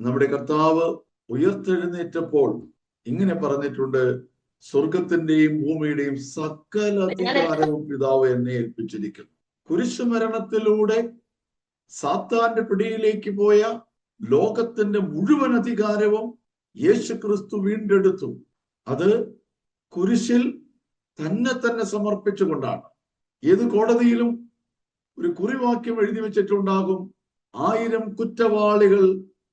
നമ്മുടെ കർത്താവ് ഉയർത്തെഴുന്നേറ്റപ്പോൾ ഇങ്ങനെ പറഞ്ഞിട്ടുണ്ട് സ്വർഗത്തിന്റെയും ഭൂമിയുടെയും സകല അധികാരവും പിതാവ് എന്നെ ഏൽപ്പിച്ചിരിക്കുന്നു. കുരിശുമരണത്തിലൂടെ സാത്താന്റെ പിടിയിലേക്ക് പോയ ലോകത്തിന്റെ മുഴുവൻ അധികാരവും യേശു ക്രിസ്തു വീണ്ടെടുത്തു. അത് കുരിശിൽ തന്നെ തന്നെ സമർപ്പിച്ചുകൊണ്ടാണ്. ഏത് കോടതിയിലും ഒരു കുറിവാക്യം എഴുതി വെച്ചിട്ടുണ്ടാകും ആയിരം കുറ്റവാളികൾ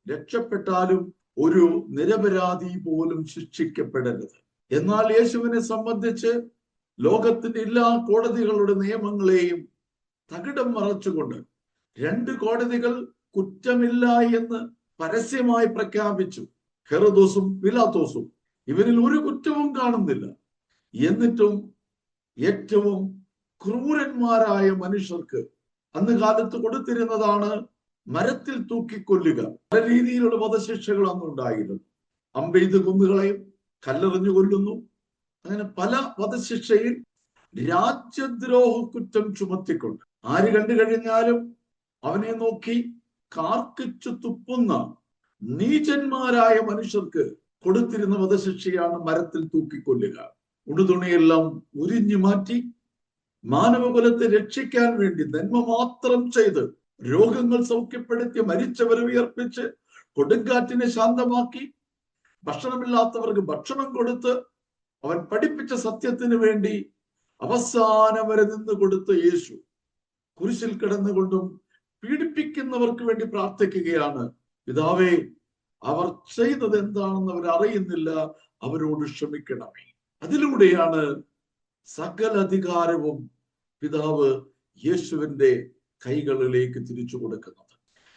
രക്ഷപ്പെട്ടാലും ഒരു നിരപരാധി പോലും ശിക്ഷിക്കപ്പെടരുത്. എന്നാൽ യേശുവിനെ സംബന്ധിച്ച് ലോകത്തിന്റെ എല്ലാ കോടതികളുടെ നിയമങ്ങളെയും തകിടം മറച്ചുകൊണ്ട് രണ്ട് കോടതികൾ കുറ്റമില്ല എന്ന് പരസ്യമായി പ്രഖ്യാപിച്ചു. ഹെറദോസും പിലാത്തോസും. ഇവരിൽ ഒരു കുറ്റവും കാണുന്നില്ല. എന്നിട്ടും ഏറ്റവും ക്രൂരന്മാരായ മനുഷ്യർക്ക് അന്ന് കാലത്ത് കൊടുത്തിരുന്നതാണ് മരത്തിൽ തൂക്കിക്കൊല്ലുക. പല രീതിയിലുള്ള വധശിക്ഷകൾ അന്ന് ഉണ്ടായിരുന്നു. അമ്പെയ്ത് കൊന്നുകളയും കല്ലെറിഞ്ഞു കൊല്ലുന്നു. അങ്ങനെ പല വധശിക്ഷയിൽ രാജ്യദ്രോഹ കുറ്റം ചുമത്തിക്കൊണ്ട്. ആര് കണ്ടു കഴിഞ്ഞാലും അവനെ നോക്കി കാർക്കിച്ചു തുപ്പുന്ന നീചന്മാരായ മനുഷ്യർക്ക് കൊടുത്തിരുന്ന വധശിക്ഷയാണ് മരത്തിൽ തൂക്കിക്കൊല്ലുക. ഉടുതുണിയെല്ലാം ഉരിഞ്ഞു മാറ്റി മാനവകുലത്തെ രക്ഷിക്കാൻ വേണ്ടി നന്മ മാത്രം ചെയ്ത് രോഗങ്ങൾ സൗഖ്യപ്പെടുത്തി മരിച്ചവരെ ഉയർപ്പിച്ച് കൊടുങ്കാറ്റിനെ ശാന്തമാക്കി ഭക്ഷണമില്ലാത്തവർക്ക് ഭക്ഷണം കൊടുത്ത് അവൻ പഠിപ്പിച്ച സത്യത്തിന് വേണ്ടി അവസാനം വരെ നിന്ന് കൊടുത്ത യേശു കുരിശിൽ കിടന്നുകൊണ്ടും പീഡിപ്പിക്കുന്നവർക്ക് വേണ്ടി പ്രാർത്ഥിക്കുകയാണ്. പിതാവേ അവർ ചെയ്തത് എന്താണെന്ന് അവർ അറിയുന്നില്ല അവരോട് ക്ഷമിക്കണമേ. അതിലൂടെയാണ് സകല അധികാരവും പിതാവ് യേശുവിന്റെ കൈകളിലേക്ക് തിരിച്ചു കൊടുക്കുന്നത്.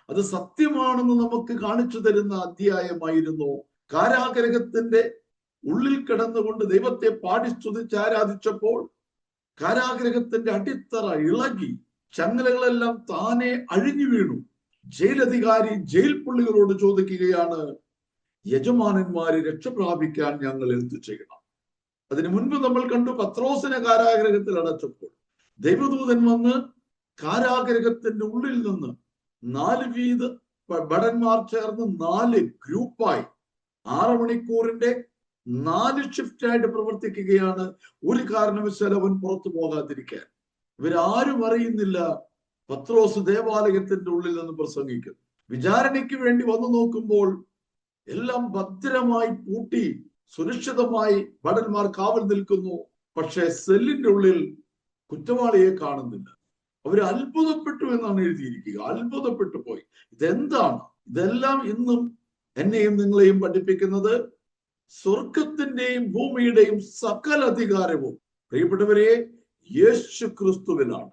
അത് സത്യമാണെന്ന് നമുക്ക് കാണിച്ചു തരുന്ന അധ്യായമായിരുന്നു. കാരാഗ്രഹത്തിന്റെ ഉള്ളിൽ കിടന്നുകൊണ്ട് ദൈവത്തെ പാടി സ്തുതിച്ച് ആരാധിച്ചപ്പോൾ കാരാഗ്രഹത്തിന്റെ അടിത്തറ ഇളകി ചങ്ങലകളെല്ലാം താനെ അഴിഞ്ഞു വീണു. ജയിലധികാരി ജയിൽ പുള്ളികളോട് ചോദിക്കുകയാണ് യജമാനന്മാര് രക്ഷപ്രാപിക്കാൻ ഞങ്ങൾ എന്തു ചെയ്യണം? അതിനു മുൻപ് നമ്മൾ കണ്ടു പത്രോസിനെ കാരാഗ്രഹത്തിൽ അടച്ചപ്പോൾ ദൈവദൂതൻ വന്ന് കാരാഗ്രഹത്തിന്റെ ഉള്ളിൽ നിന്ന് നാല് വീത് ഭടന്മാർ ചേർന്ന് നാല് ഗ്രൂപ്പായി. ആറ് മണിക്കൂറിന്റെ നാല് ഷിഫ്റ്റായിട്ട് പ്രവർത്തിക്കുകയാണ്. ഒരു കാരണവശാലും അവൻ പുറത്തു പോകാതിരിക്കാൻ. ഇവരാരും അറിയുന്നില്ല. പത്രോസ് ദേവാലയത്തിന്റെ ഉള്ളിൽ നിന്ന് പ്രസംഗിക്കുന്നു വിചാരണയ്ക്ക് വേണ്ടി വന്നു നോക്കുമ്പോൾ എല്ലാം ഭദ്രമായി പൂട്ടി സുരക്ഷിതമായി ഭടന്മാർ കാവൽ നിൽക്കുന്നു. പക്ഷെ സെല്ലിന്റെ ഉള്ളിൽ കുറ്റവാളിയെ കാണുന്നില്ല. അവർ അത്ഭുതപ്പെട്ടു എന്നാണ് എഴുതിയിരിക്കുക. അത്ഭുതപ്പെട്ടു പോയി. ഇതെന്താണ്? ഇതെല്ലാം ഇന്നും എന്നെയും നിങ്ങളെയും പഠിപ്പിക്കുന്നത് സ്വർഗത്തിന്റെയും ഭൂമിയുടെയും സകല അധികാരവും പ്രിയപ്പെട്ടവരെ യേശു ക്രിസ്തുവിലാണ്